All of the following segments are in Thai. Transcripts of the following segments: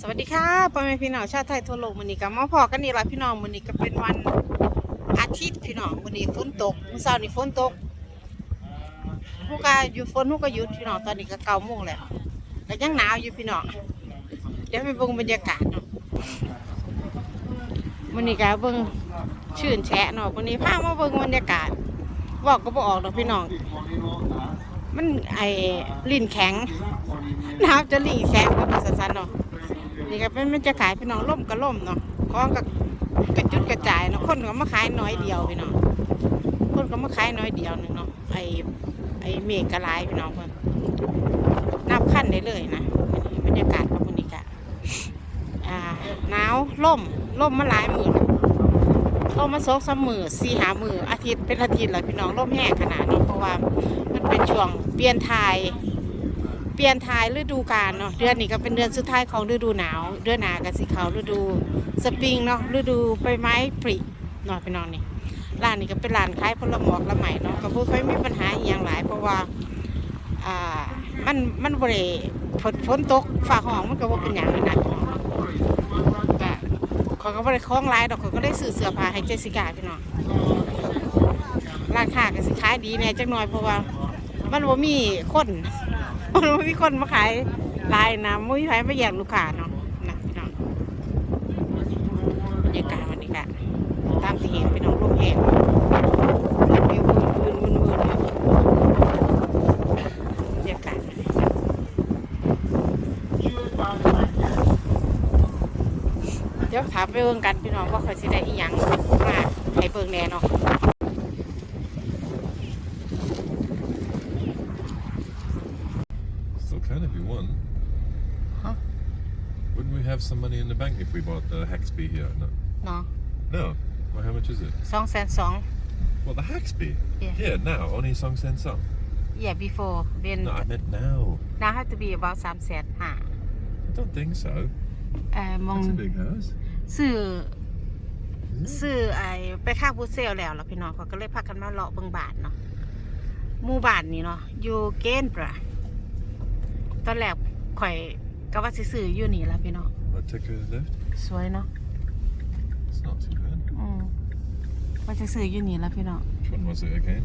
สวัสดีค่ะพ่อแม่พี่น้องชาวไทยทั่วโลกมื้อนี้ก็มาพอกันนี่ละพี่น้องมื้อนี้ก็เป็นวันอาทิตย์พี่น้องมื้อนี้ฝนตกมื้อเช้านี่ฝนตกฮูกก็อยู่ฝนฮูกก็หยุดพี่น้องตอนนี้ก็เก้าโมงแล้วก็ยังหนาวอยู่พี่น้องเดี๋ยวไปเบิ่งบรรยากาศเนาะมื้อนี้ก็เบิ่งชื่นแฉะเนาะมื้อนี้พามาเบิ่งบรรยากาศบอกก็บ่ออกดอกพี่น้องมันไอลิ้นแข็งน้ำจะลิ้นแข็งก็ดูสั้นๆเนาะ นี่ก็เป็นมันจะขายพี่น้องล่มก็ล่มเนาะของก็กระจุดกระจายเนาะคนก็มาขายน้อยเดียวพี่น้องคนก็มาขายน้อยเดียวหนึงเนาะไอไอเมฆกระลายพี่น้องเพิ่นนับขั้นได้เลยนะบรรยากาศของคนนี้กะอ่าหนาวล่มล่มมาหลายหมื่นล่มมาสองสมือสี่หามืออาทิตย์เป็นอาทิตย์เลยพี่น้องล่มแห้งขนาดเนาะเพราะว่ามันเป็นช่วงเปลี่ยนทาย เปลี่ยนทายฤดูกาลเนาะเดือนนี้ก็เป็นเดือนสุดท้ายของฤดูหนาว เดือนหนากับสีขาวฤดูสปริงเนาะฤดูใบไม้ผลิเนาะพี่น้องนี่ร้านนี้ก็เป็นร้านขายผลหมอกละไหมเนาะก็บ่ค่อยมีปัญหาอย่างหลาย เพราะว่าอ่ามันมันบ่ได้ฝนฝนตกฟ้าห้องมันก็บ่เป็นหยังนะพี่น้องก็เขาก็บ่ได้คล้องหลายดอกเขาก็ได้ซื้อเสื้อผ้าให้เจสิกาพี่น้องราคาก็สิขายดีแน่จักหน่อยเพราะว่ามันบ่มีคน มีคนมาขายลายนะมุ้ยไผมาแย่งลูกค้าเนาะนะพี่น้องบรรยากาศวันนี้ก็ตามที่เห็นพี่น้องลูกเห็นวิวฟืนมึนๆเลยบรรยากาศเดี๋ยวถามไปเบิ่งกันพี่น้องว่าเขาสิได้อีหยังมาให้เบิ่งแน่เนาะ Still can if you want. Huh? Wouldn't we have some money in the bank if we bought the Haxby here? No. เนาะ No. Well, how much is it? สองแสนสอง What, the Haxby? Yeah. Yeah, now. Only Song Sen Song. yeah before then No, I meant now. now have to be about สามแสนห้า I don't think so. เอ่อมอง That's a big house. ซื้อ Isn't it? ซื้อไอ้ไปค่าบูเซลแล้วล่ะพี่น้องเขาก็เลยพากันมาเลาะเบิ่งบ้านเนาะหมู่บ้านนี่เนาะอยู่เกนปะตอนแรกข่อยก็ว่าสิซื้ออยู่นี่ล่ะพี่น้อง I'll take a left. สวยเนาะ It's not too bad. อืมว่าจะซื้ออยู่นี่ล่ะพี่น้อง Which one was it again?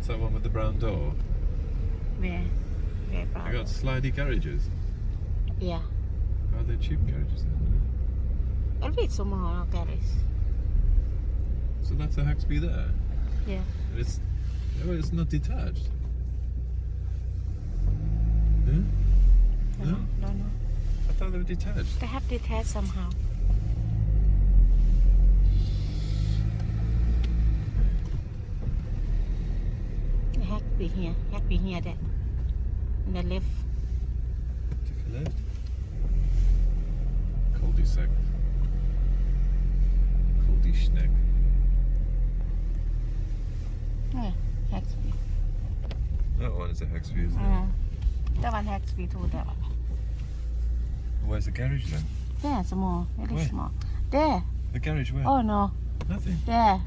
Is that one with the brown door? แว่แว่เปล่า I got slidey garages. เบีย Are they cheap garages then? เอลวิสมอลแกริส So that's a Haxby there. Yeah. And It's oh, it's not detached. Yeah? No? don't know I thought they were detached. they have detached somehow It has to be here has to be here that in the left Take a left. Cul-de-sac. Cul-de-schneck. Yeah, has That one is a Haxby, isn't Mm. That one to too that one it? Where's the garage then? There, some more. Really Where? small. There. The garage where? Oh no. Nothing. There.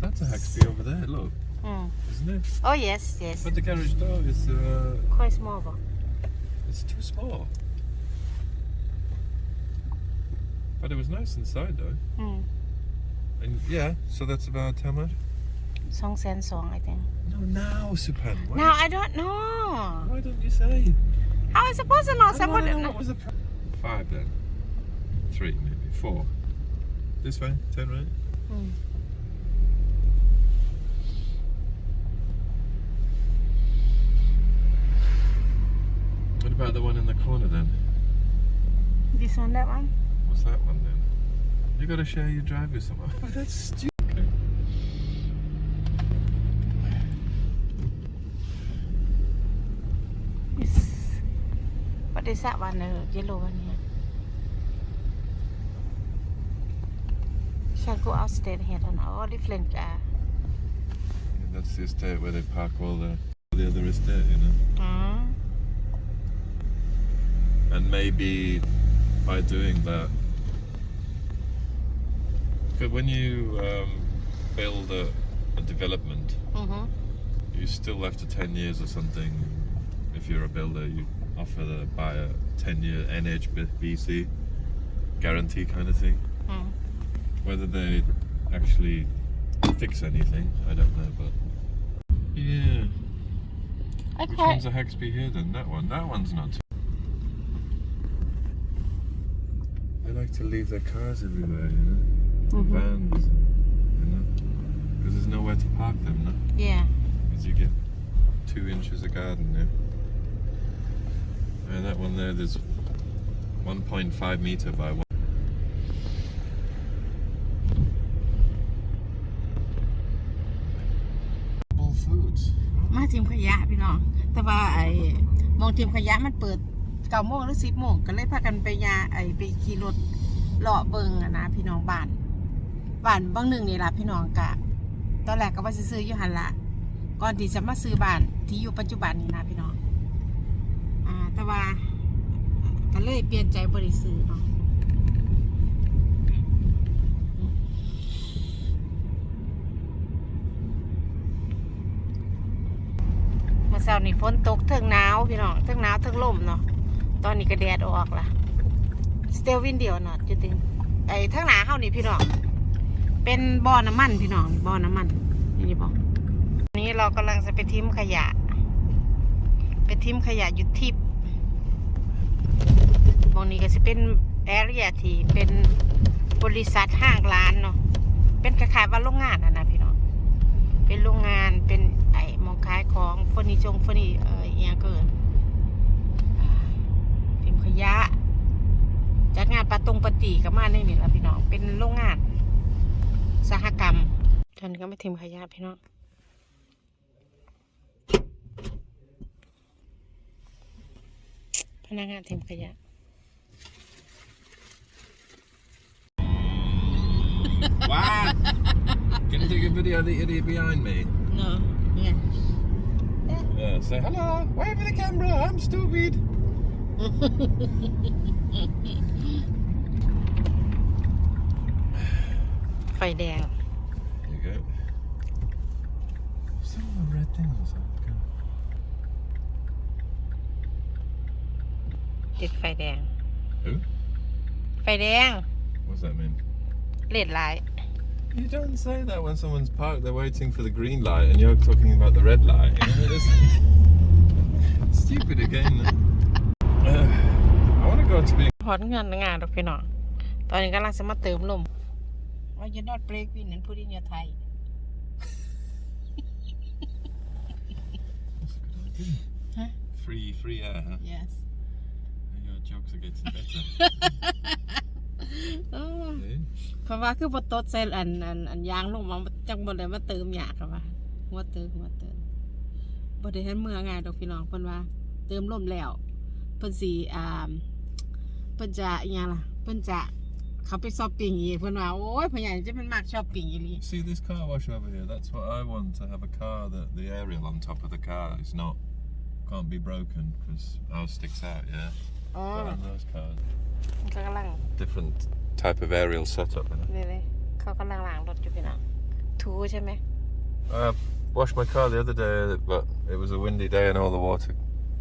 That's a Haxby over there, look. Mm. Isn't it? Oh yes, yes. But the garage door is uh, quite small. It's too small. But it was nice inside though. Mm. And yeah, so that's about how much? Song Sen Song, I think. No, now, Supan. Now I don't know. Why don't you say? How I supposed to know I someone wanna what was the Five then. Three maybe. Four. This way, turn right. อืม What about the one in the corner then? This one that one What's that one then? You gotta share your drive with someone. Oh, that's stupid. What is that one? The yellow one here. Shall go outstairs here and all different uh, And that's the estate where they park all the the other estate, you know. mm, And maybe by doing that, because when you um, build a, a development, mm-hmm. you still after 10 years or something if you're a builder. You offer to buy a 10 year NHBC guarantee kind of thing. Hmm. Whether they actually fix anything, I don't know, but yeah. Okay. Which one's a Hexby here then? That one. That one's not. They like to leave their cars everywhere, you know? Mm -hmm. Vans, you know? Because there's nowhere to park them, no? Yeah. Because you get two inches of garden there. Yeah? And that one there, there's 1.5 meter by one. Full foods. มาทีมขยะพี่น้อง แต่ว่าไอ้มองทีมขยะมันเปิดเก้าโมงหรือสิบโมงก็เลยพากันไปยาไอ้ไปขี่รถเลาะเบิงอะนะพี่น้องบ้านบ้านบางหนึ่งนี่ล่ะพี่น้องกะ ตอนแรกก็ว่าสิซื้ออยู่หันละก่อนที่จะมาซื้อบ้านที่อยู่ปัจจุบันนี่นะพี่น้องอ่า แต่ว่าก็เลยเปลี่ยนใจบริซื้อเนาะเมื่อเช้านี่ฝนตกเทิงหนาวพี่น้องเทิงหนาวเทิงลมเนาะตอนนี้ก็แดดออกละ still windy or not you think ไอ้เทิงหนาเฮานี่พี่น้องเป็นบ่อน้ำมันพี่น้องบ่อน้ำมันนี่นี่บอกนี้เรากำลังจะไปทิ้มขยะ ไปทิ้มขยะอยู่ทิพ มองนี้ก็จะเป็นแอเรียที่เป็นบริษัทห้างร้านเนาะ เป็นคล้ายๆว่าโรงงานนะนะพี่น้อง เป็นโรงงานเป็นไอ้มองขายของเฟอร์นิจงเฟอร์นิเอ่ออหย่างเกินอ่าทิ้มขยะ จัดงานปาตรงปาตีก็มาในนี่ละพี่น้อง เป็นโรงงาน สหกรรมท่านก็ไม่ทิ้งขยะพี่น้อง นักงานทิ้งขยะ What? Can you take a video of the idiot behind me? เนาะเนี่ย Yeah, say hello, wave at the camera, I'm stupid. ไฟ ติดไฟแดง Who? ไฟแดง What's that mean? เลดลาย You don't say that when someone's parked, they're waiting for the green light, and you're talking about the red light. You know, it's stupid again. Uh, I want to go to be. หอดเงินงานดอกพี่น้อง ตอนนี้กำลังจะมาเติมลมว่าจะนอดเบรกวินนั้นพูดin your Thai Huh? Free, free air. Huh? yes Your jokes are getting better. เออ See? เพราะว่าคือบ่ตดใส่อันอันอันยางลงมาจังบ่ได้มาเติมหยาค่ะว่าหัวเติมหัวเติมบ่ได้เห็นเมื่อไงดอกพี่น้องเพิ่นว่า เติมลมแล้วเพิ่นสิอ่าเพิ่นจะอีหยังล่ะเพิ่นจะเขาไปช้อปปิ้งอีกเพิ่นว่าโอ้ยพ่อใหญ่จะเป็นมากช้อปปิ้งอีหลี See this car wash over here? That's what I want to have a car that the aerial on top of the car is not can't be broken because ours sticks out. Yeah. อ๋อ But on those cars, มันก็กำลัง different type of aerial setup. You know? นี่เลยเขากำลังล้างรถอยู่พี่น้องถูใช่ไหม I washed my car the other day, but it was a windy day and all the water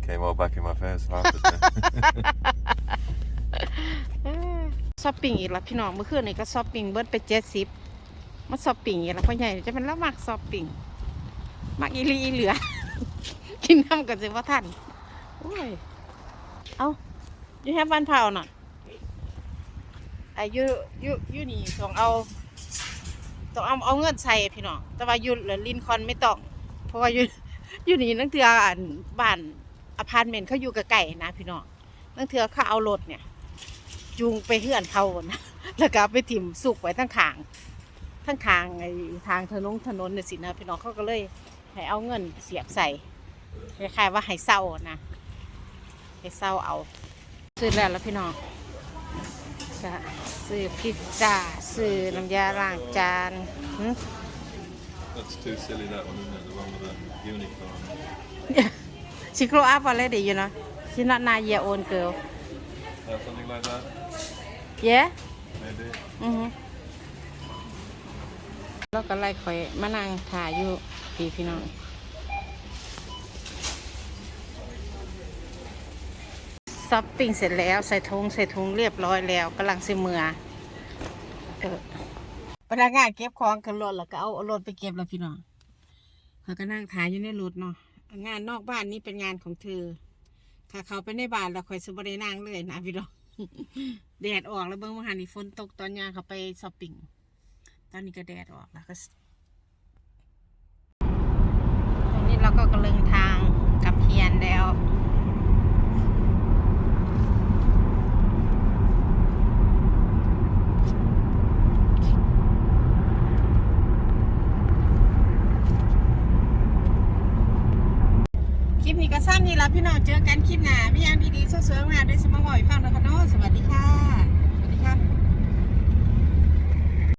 came all back in my face. Laughed at me. เอ้อช้อปปิ้งอีกแล้วพี่น้องเมื่อคืนนี่ก็ช้อปปิ้งเบิดไปเจ็ดสิบมาช้อปปิ้งอีกแล้วพ่อใหญ่จะเป็นแล้วมักช้อปปิ้งมักอีหลีอีเหลือ กินน้ำกันสิว่าท่านโอ้ยเอา อยู่แฮบ้านเผาน่ะไอายุยุยุนี่ต้องเอาต้องเอาเอาเงินใส่พี่น้องแต่ว่าอยุหรือลินคอนไม่ต้อง เพราะว่าอยุยุนี่นั่งเถืออันบ้านอพาร์ตเมนต์เขาอยู่ใกล้ๆนะพี่น้องนั่งเถือเขาเอารถเนี่ยจูงไปเฮือนเขานะแล้วก็ไปถิ่มสุกไว้ทั้งขางทั้งทางไอ้ทางถนนถนนเนี่ยสินะพี่น้องเขาก็เลยให้เอาเงินเสียบใส่คล้ายๆว่าให้เศร้านะให้เศร้าเอา ซื้อแล้วแล้วพี่น้องก็ซื้อพิซซ่าซื้อน้ำยาล้างจานหึ That's too silly. That one, isn't it? The one with the unicorn. she grow up already you know she not nine year old girl Uh, something like that, yeah maybe. อือฮึแล้วก็ไล่ข่อยมานั่งถ่ายอยู่พี่พี่น้องส ช้ อปปิ้งเสร็จแล้วใส่ถุงใส่ถุงเรียบร้อยแล้วกำลังสิเมือเออพนักงานเก็บของขึ้นรถแล้วก็เอารถไปเก็บแล้วพี่น้องเขาก็นั่งถ่ายอยู่ในรถเนาะงานนอกบ้านนี่เป็นงานของเธอ ถ้าเขาไปในบ้านแล้วคอยสบได้นั่งเลยนะพี่น้องแดดออกแล้วเบิ่งว่าหันนี่ฝนตกตอนยางเขาไปช้อปปิ้งตอนนี้ก็แดดออกแล้วก็ตอนนี้เราก็กำลังทางกับเพียนแล้ว คลิปับพี่น้องเจอกันคลิปหน้าพี่ยังดีๆสวยๆงามด้สมองบ่อยฟังนะคะนเนาะสวัสดีค่ะ